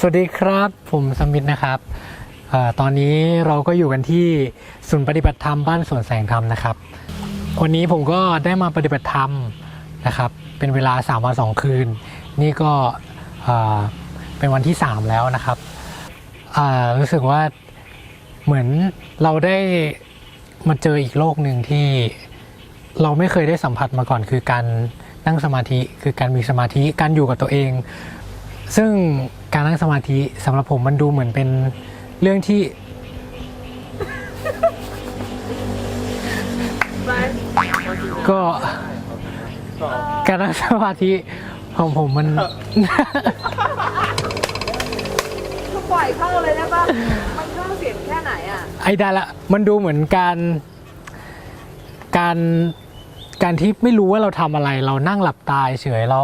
สวัสดีครับ ผมสมิทนะครับอตอนนี้เราก็อยู่กันที่ศูนย์ปฏิบัติธรรมบ้านสวนแสงธรรมนะครับ วันนี้ผมก็ได้มาปฏิบัติธรรมนะครับ เป็นเวลา3วัน2คืน นี่ก็เป็นวันที่ 3 แล้วนะครับรู้สึกว่าเหมือนเราได้มาเจออีกโลกหนึ่งที่เราไม่เคยได้สัมผัสมาก่อนคือการนั่งสมาธิคือการมีสมาธิการอยู่กับตัวเอง ซึ่งการนั่งสมาธิสำหรับผมมันดูเหมือนเป็นเรื่องที่ ก็การนั่งสมาธิของผมมันคือปล่อยเข้าเลยได้ปะมันเข้าเสียงแค่ไหนอะ ไอ้ได้ละมันดูเหมือนการ การการที่ไม่รู้ว่าเราทำอะไร เรานั่งหลับตาเฉยๆเรา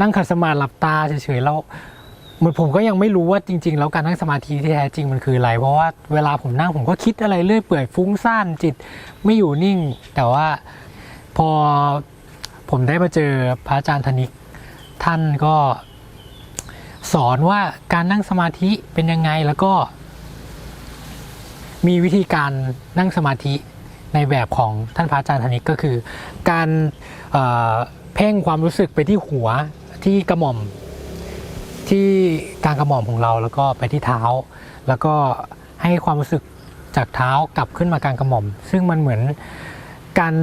นั่งขัดสมาธิหลับตาเฉยๆเรา เหมือนผมก็ยังไม่รู้ว่าจริง ๆ แล้วการนั่งสมาธิที่แท้จริงมันคืออะไร เพราะว่าเวลาผมนั่งผมก็คิดอะไรเรื่อยเปื่อยฟุ้งซ่านจิตไม่อยู่นิ่ง แต่ว่าพอผมได้มาเจอพระอาจารย์ธนิก ท่านก็สอนว่าการนั่งสมาธิเป็นยังไงแล้วก็ มีวิธีการนั่งสมาธิในแบบของท่านพระอาจารย์ธนิกก็คือ การเเพ่งความรู้สึกไปที่หัวที่กระหม่อม ที่กลางกระหม่อมของเราแล้วก็ไปที่เท้า แล้วก็ให้ความรู้สึกจากเท้ากลับขึ้นมากลางกระหม่อม ซึ่งมันเหมือนการ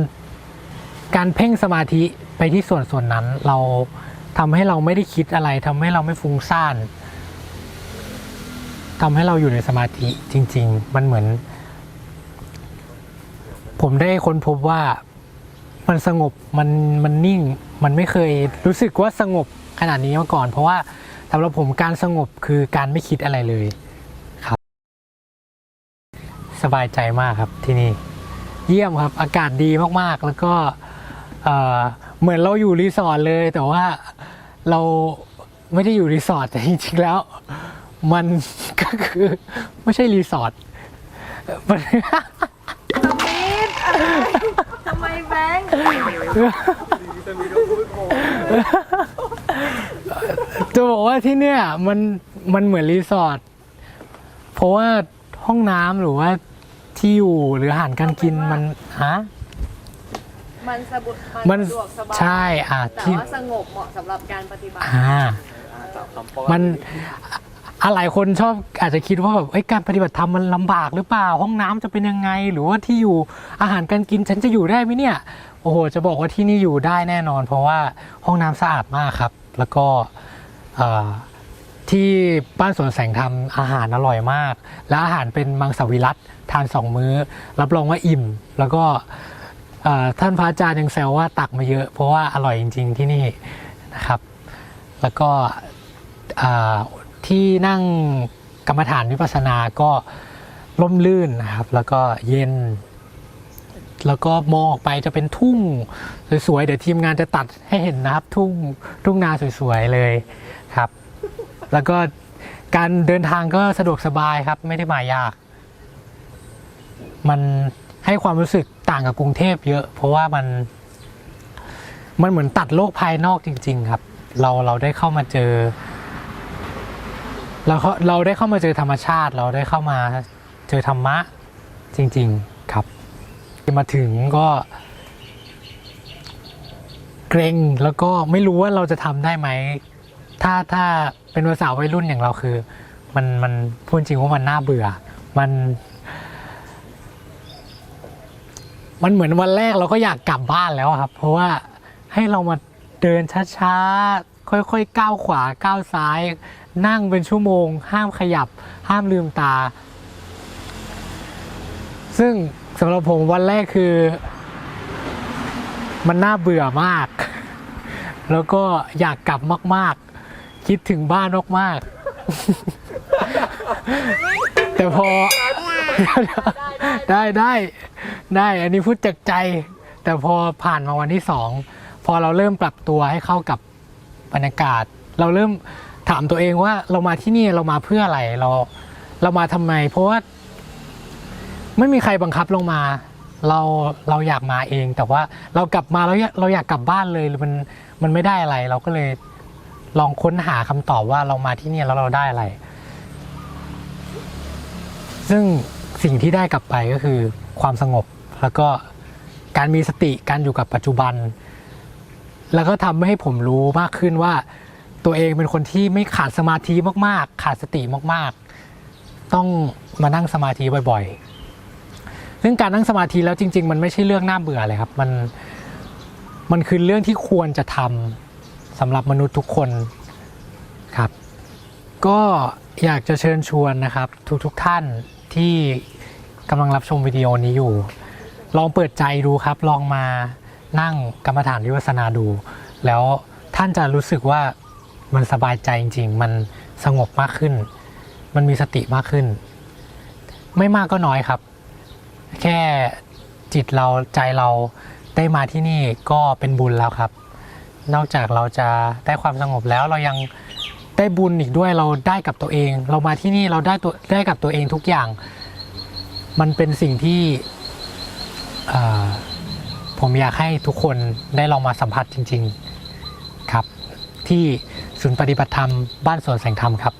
การเพ่งสมาธิไปที่ส่วนส่วนนั้น เราทำให้เราไม่ได้คิดอะไรทำให้เราไม่ฟุ้งซ่านทำให้เราอยู่ในสมาธิจริง ๆ มันเหมือน ผมได้ค้นพบว่ามันสงบมันมันนิ่ง มันไม่เคยรู้สึกว่าสงบขนาดนี้มาก่อน เพราะว่า สำหรับผมการสงบคือการไม่คิดอะไรเลยครับ สบายใจมากครับที่นี่ เยี่ยมครับอากาศดีมากๆ แล้วก็เอ่อเหมือนเราอยู่รีสอร์ทเลย แต่ว่าเราไม่ได้อยู่รีสอร์ทแต่จริงๆแล้ว มันก็คือไม่ใช่รีสอร์ทมันสมิธอะไรทำไมแบงค์ จะบอกว่าที่เนี่ยมันมันเหมือนรีสอร์ทเพราะว่าห้องน้ำหรือว่าที่อยู่หรืออาหารการกินมันฮะ มันสะบุมัมันนสะดวกสบายใช่อะแต่ที่ ว่าสงบเหมาะสำหรับการปฏิบัติ อ่ามันอะหลายคนชอบอาจจะคิดว่าแบบเอ้ยการปฏิบัติธรรมมันลำบากหรือเปล่า ห้องน้ำจะเป็นยังไง หรือว่าที่อยู่อาหารการกินฉันจะอยู่ได้ไหมเนี่ย โอ้โห จะบอกว่าที่นี่อยู่ได้แน่นอน เพราะว่าห้องน้ำสะอาดมากครับ แล้วก็เอ่อ ที่บ้านสวนแสงธรรมอาหารอร่อยมาก และอาหารเป็นมังสวิรัตทานสองมื้อ รับรองว่าอิ่ม แล้วก็ท่านพระอาจารย์ยังแซวว่าตักมาเยอะ เพราะว่าอร่อยจริง ๆ ที่นี่นะครับ แล้วก็ที่นั่งกรรมฐานวิปัสสนาก็ร่มรื่นนะครับ แล้วก็เย็น แล้วก็มองออกไปจะเป็นทุ่งสวยๆ เดี๋ยวทีมงานจะตัดให้เห็นนะครับ ทุ่งทุ่งนาสวยๆ เลยครับ แล้วก็การเดินทางก็สะดวกสบายครับ ไม่ได้มายาก มันให้ความรู้สึกต่างกับกรุงเทพเยอะ เพราะว่ามันมันเหมือนตัดโลกภายนอกจริง ๆ ครับ เราเราได้เข้ามาเจอ เราเข้าเราได้เข้ามาเจอธรรมชาติ เราได้เข้ามาเจอธรรมะจริง ๆ มาถึงก็เกรงแล้วก็ไม่รู้ว่าเราจะทำได้ไหม ถ้าถ้าเป็นภาษาวัยรุ่นอย่างเราคือ มันมันพูดจริงว่ามันน่าเบื่อ มัน มันเหมือนวันแรกเราก็อยากกลับบ้านแล้วครับ เพราะว่าให้เรามาเดินช้าๆ ค่อยๆ ก้าวขวาก้าวซ้าย นั่งเป็นชั่วโมง ห้ามขยับ ห้ามลืมตา ซึ่ง สำหรับผมวันแรกคือ มันน่าเบื่อมาก แล้วก็อยากกลับมาก ๆ คิดถึงบ้านมากๆ แต่พอ ได้ได้ได้อันนี้พูดจากใจ แต่พอผ่านมาวันที่สองพอเราเริ่มปรับตัวให้เข้ากับบรรยากาศ เราเริ่มถามตัวเองว่าเรามาที่นี่เรามาเพื่ออะไรเรา เรามาทำไม เพราะว่า ไม่มีใครบังคับลงมา เราเราอยากมาเอง แต่ว่าเรากลับมาแล้วเราอยากกลับบ้านเลยมันมันไม่ได้อะไร เราก็เลยลองค้นหาคำตอบว่าเรามาที่เนี่ยแล้วเราได้อะไร ซึ่งสิ่งที่ได้กลับไปก็คือความสงบ แล้วก็การมีสติการอยู่กับปัจจุบัน แล้วก็ทำให้ผมรู้มากขึ้นว่า ตัวเองเป็นคนที่ไม่ขาดสมาธิมาก ๆ ขาดสติมาก ๆ ต้องมานั่งสมาธิบ่อย ๆ ซึ่งการนั่งสมาธิแล้วจริง ๆ มันไม่ใช่เรื่องน่าเบื่อเลยครับ มันมันคือเรื่องที่ควรจะทำสำหรับมนุษย์ทุกคนครับ ก็อยากจะเชิญชวนนะครับ ทุกๆทท่านที่กำลังรับชมวิดีโอนี้อยู่ ลองเปิดใจดูครับ ลองมานั่งกรรมฐานวิปัสสนาดู แล้วท่านจะรู้สึกว่ามันสบายใจจริง ๆ มันสงบมากขึ้น มันมีสติมากขึ้น ไม่มากก็น้อยครับ แค่จิตเราใจเราได้มาที่นี่ก็เป็นบุญแล้วครับ นอกจากเราจะได้ความสงบแล้วเรายังได้บุญอีกด้วยเราได้กับตัวเอง เรามาที่นี่เราได้ตัวได้กับตัวเองทุกอย่าง มันเป็นสิ่งที่ผมอยากให้ทุกคนได้ลองมาสัมผัสจริง ๆครับ ที่ศูนย์ปฏิบัติธรรมบ้านสวนแสงธรรมครับ